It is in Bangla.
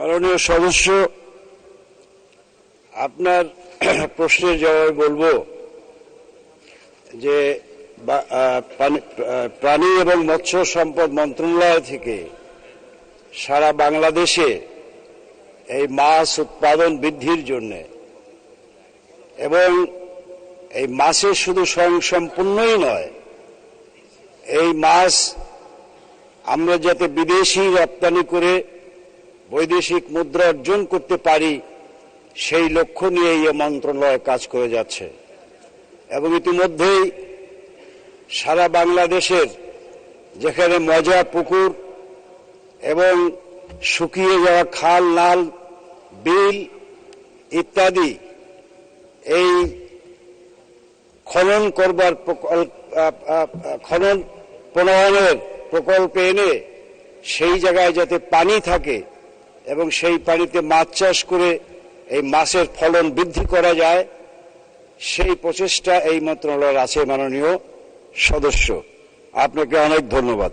মাননীয় সদস্য, আপনার প্রশ্নের জবাবে বলব যে প্রাণী এবং মৎস্য সম্পদ মন্ত্রণালয় থেকে সারা বাংলাদেশে এই মাছ উৎপাদন বৃদ্ধির জন্য এবং এই মাছের শুধু স্বয়ংসম্পূর্ণই নয়, এই মাছ আমরা যাতে বিদেশি রপ্তানি করে বৈদেশিক মুদ্রা অর্জন করতে পারি, সেই লক্ষ্য নিয়ে এই মন্ত্রণালয় কাজ করে যাচ্ছে। এবং ইতিমধ্যেই সারা বাংলাদেশের যেখানে মজা পুকুর এবং শুকিয়ে যাওয়া খাল, নাল, বিল ইত্যাদি এই খনন করবার খনন প্রণয়নের প্রকল্পে এনে সেই জায়গায় যাতে পানি থাকে এবং সেই পানিতে মাছ চাষ করে এই মাছের ফলন বৃদ্ধি করা যায়, সেই প্রচেষ্টা এই মন্ত্রণালয়ের আছে মাননীয় সদস্য। আপনাকে অনেক ধন্যবাদ।